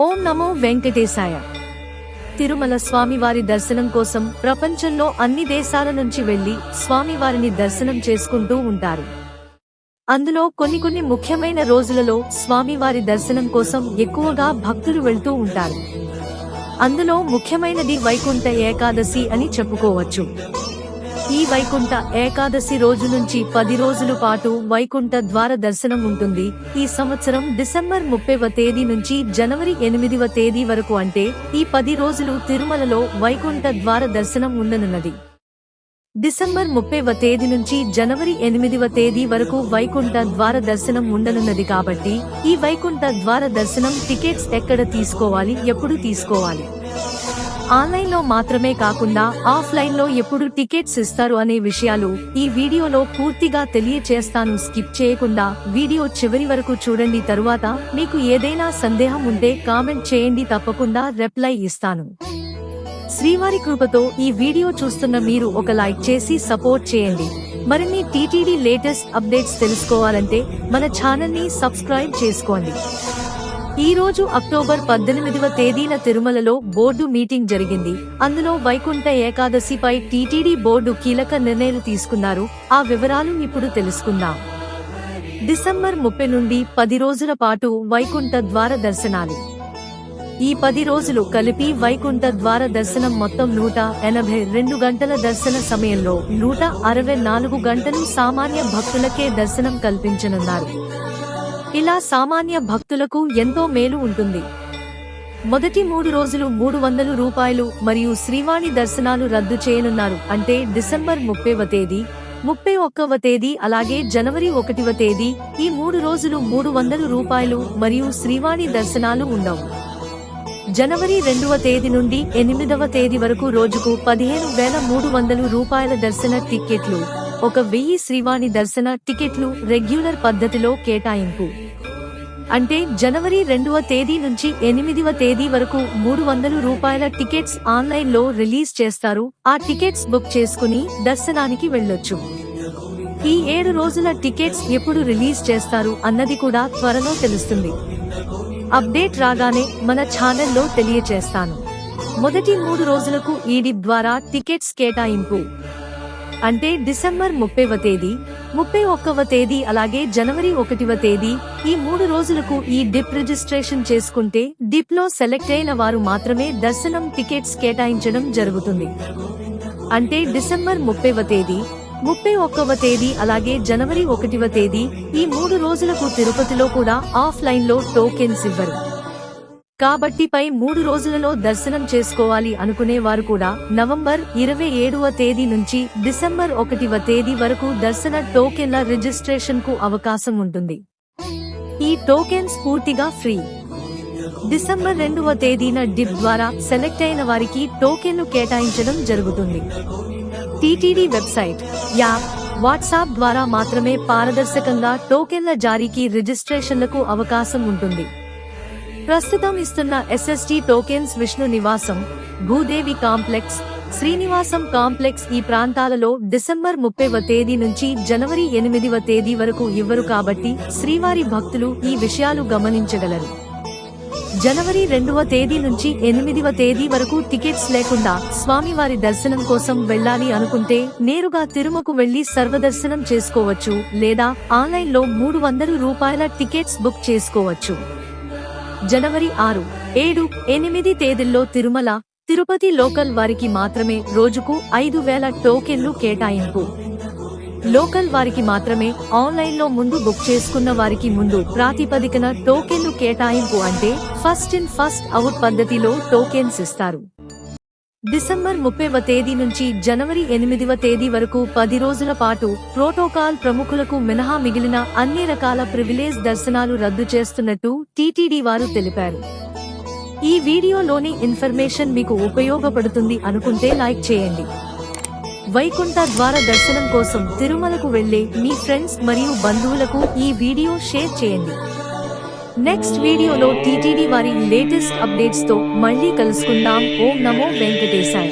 ఓం నమో వెంకటేశాయ. తిరుమల స్వామివారి దర్శనం కోసం ప్రపంచంలో అన్ని దేశాల నుంచి వెళ్ళి స్వామివారిని దర్శనం చేసుకుంటూ ఉంటారు. అందులో కొన్ని కొన్ని ముఖ్యమైన రోజులలో స్వామివారి దర్శనం కోసం ఎక్కువగా భక్తులు వెళ్తూ ఉంటారు. అందులో ముఖ్యమైనది వైకుంఠ ఏకాదశి అని చెప్పుకోవచ్చు. ఈ వైకుంఠ ఏకాదశి రోజు నుంచి పది రోజుల పాటు వైకుంఠ ద్వార దర్శనం ఉంటుంది. ఈ సంవత్సరం డిసెంబర్ ముప్పైవ తేదీ నుంచి జనవరి ఎనిమిదివ తేదీ వరకు అంటే ఈ పది రోజులు తిరుమలలో వైకుంఠ ద్వార దర్శనం ఉండనున్నది. డిసెంబర్ ముప్పైవ తేదీ నుంచి జనవరి ఎనిమిదివ తేదీ వరకు వైకుంఠ ద్వార దర్శనం ఉండనున్నది కాబట్టి ఈ వైకుంఠ ద్వార దర్శనం టికెట్స్ ఎక్కడ తీసుకోవాలి ఎప్పుడు తీసుకోవాలి? ఆన్లైన్లో మాత్రమే కాకుండా ఆఫ్లైన్లో ఎప్పుడు టికెట్స్ ఇస్తారు అనే విషయాలు ఈ వీడియోలో పూర్తిగా తెలియచేస్తాను. స్కిప్ చేయకుండా వీడియో చివరి వరకు చూడండి. తరువాత మీకు ఏదైనా సందేహం ఉంటే కామెంట్ చేయండి. తప్పకుండా రిప్లై ఇస్తాను. శ్రీవారి కృపతో ఈ వీడియో చూస్తున్న మీరు ఒక లైక్ చేసి సపోర్ట్ చేయండి. మరిన్ని టీటీడీ లేటెస్ట్ అప్డేట్స్ తెలుసుకోవాలంటే మన ఛానల్ని సబ్స్క్రైబ్ చేసుకోండి. ఈ రోజు అక్టోబర్ పద్దెనిమిదవ తేదీన తిరుమలలో బోర్డు మీటింగ్ జరిగింది. అందులో వైకుంఠ ఏకాదశిపై టీటీడీ బోర్డు కీలక నిర్ణయాలు తీసుకున్నారు. ఆ వివరాలు ఇప్పుడు తెలుసుకుందాం. డిసెంబర్ ముప్పై నుండి పది రోజుల పాటు వైకుంఠ ద్వార దర్శనాలు. ఈ పది రోజులు కలిపి వైకుంఠ ద్వార దర్శనం మొత్తం నూట ఎనభై రెండు గంటల దర్శన సమయంలో నూట అరవై నాలుగు గంటలు సామాన్య భక్తులకే దర్శనం కల్పించనున్నారు. ఇలా సామాన్య భక్తులకు ఎంతో మేలు ఉంటుంది. మొదటి మూడు రోజులు మూడు వందలు రూపాయలు మరియు శ్రీవాణి దర్శనాలు రద్దు చేయనున్నారు. అంటే డిసెంబర్ ముప్పైవ తేదీ ముప్పై ఒక్కవ తేదీ అలాగే జనవరి ఒకటివ తేదీ ఈ మూడు రోజులు మూడు వందలు రూపాయలు మరియు శ్రీవాణి దర్శనాలు ఉండవు. జనవరి రెండవ తేదీ నుండి ఎనిమిదవ తేదీ వరకు రోజుకు పదిహేను వేల మూడు వందలు రూపాయల దర్శన టిక్కెట్లు. ఒక వెయ్యి శ్రీవాణి దర్శన టికెట్లు రెగ్యులర్ పద్ధతిలో కేటాయింపు. అంటే జనవరి రెండవ తేదీ నుంచి ఎనిమిదవ తేదీ వరకు మూడు వందలు రూపాయల టికెట్స్ ఆన్లైన్లో రిలీజ్ చేస్తారు. ఆ టికెట్స్ బుక్ చేసుకుని దర్శనానికి వెళ్ళొచ్చు. ఈ ఏడు రోజుల టికెట్స్ ఎప్పుడు రిలీజ్ చేస్తారు అన్నది కూడా త్వరలో తెలుస్తుంది. అప్డేట్ రాగానే మన ఛానల్లో తెలియచేస్తాను. మొదటి మూడు రోజులకు ఈడి ద్వారా టికెట్స్ కేటాయింపు. అంటే డిసెంబర్ ముప్పైవ తేదీ ముప్పై ఒక్కవ తేదీ అలాగే జనవరి ఒకటివ తేదీ ఈ మూడు రోజులకు ఈ డిప్ రిజిస్ట్రేషన్ చేసుకుంటే డిప్లో సెలెక్ట్ అయిన వారు మాత్రమే దర్శనం టికెట్స్ కేటాయించడం జరుగుతుంది. అంటే డిసెంబర్ ముప్పైవ తేదీ ముప్పై ఒక్కవ తేదీ అలాగే జనవరి ఒకటివ తేదీ ఈ మూడు రోజులకు తిరుపతిలో కూడా ఆఫ్లైన్లో టోకెన్స్ ఇవ్వరు. కాబట్టి పై మూడు రోజులలో దర్శనం చేసుకోవాలి అనుకునే వారు కూడా నవంబర్ ఇరవై ఏడవ తేదీ నుంచి డిసెంబర్ ఒకటివ తేదీ వరకు దర్శన టోకెన్ల రిజిస్ట్రేషన్కు అవకాశం ఉంటుంది. ఈ టోకెన్స్ పూర్తిగా ఫ్రీ. డిసెంబర్ రెండవ తేదీన డిప్ ద్వారా సెలెక్ట్ అయిన వారికి టోకెన్లు కేటాయించడం జరుగుతుంది. టీటీడీ వెబ్సైట్ యాప్ వాట్సాప్ ద్వారా మాత్రమే పారదర్శకంగా టోకెన్ల జారీకి రిజిస్ట్రేషన్లకు అవకాశం ఉంటుంది. ప్రస్తుతం ఇస్తున్న ఎస్ఎస్డి టోకెన్స్ విష్ణు నివాసం భూదేవి కాంప్లెక్స్ శ్రీనివాసం కాంప్లెక్స్ ఈ ప్రాంతాలలో డిసెంబర్ ముప్పైవ తేదీ నుంచి జనవరి ఎనిమిదివ తేదీ వరకు ఇవ్వరు కాబట్టి శ్రీవారి భక్తులు ఈ విషయాలు గమనించగలరు. జనవరి రెండవ తేదీ నుంచి ఎనిమిదివ తేదీ వరకు టికెట్స్ లేకుండా స్వామివారి దర్శనం కోసం వెళ్ళాలి అనుకుంటే నేరుగా తిరుమకు వెళ్ళి సర్వదర్శనం చేసుకోవచ్చు లేదా ఆన్లైన్లో మూడు వందల రూపాయల టికెట్స్ బుక్ చేసుకోవచ్చు. జనవరి ఆరు ఏడు ఎనిమిది తేదీల్లో తిరుమల తిరుపతి లోకల్ వారికి మాత్రమే రోజుకు ఐదు వేల టోకెన్లు కేటాయింపు. లోకల్ వారికి మాత్రమే ఆన్లైన్లో ముందు బుక్ చేసుకున్న వారికి ముందు ప్రాతిపదికన టోకెన్లు కేటాయింపు అంటే ఫస్ట్ ఇన్ ఫస్ట్ అవుట్ పద్ధతిలో టోకెన్స్ ఇస్తారు. డిసెంబర్ ముప్పైవ తేదీ నుంచి జనవరి ఎనిమిదివ తేదీ వరకు పది రోజుల పాటు ప్రోటోకాల్ ప్రముఖులకు మినహా మిగిలిన అన్ని రకాల ప్రివిలేజ్ దర్శనాలు రద్దు చేస్తున్నట్టు టీటీడీ వారు తెలిపారు. ఈ వీడియోలోని ఇన్ఫర్మేషన్ మీకు ఉపయోగపడుతుంది అనుకుంటే లైక్ చేయండి. వైకుంఠ ద్వార దర్శనం కోసం తిరుమలకు వెళ్ళే మీ ఫ్రెండ్స్ మరియు బంధువులకు ఈ వీడియో షేర్ చేయండి. నెక్స్ట్ వీడియోలో టీటీడీ వారి లేటెస్ట్ అప్డేట్స్తో మళ్ళీ కలుసుకుందాం. ఓం నమో వెంకటేశాయ.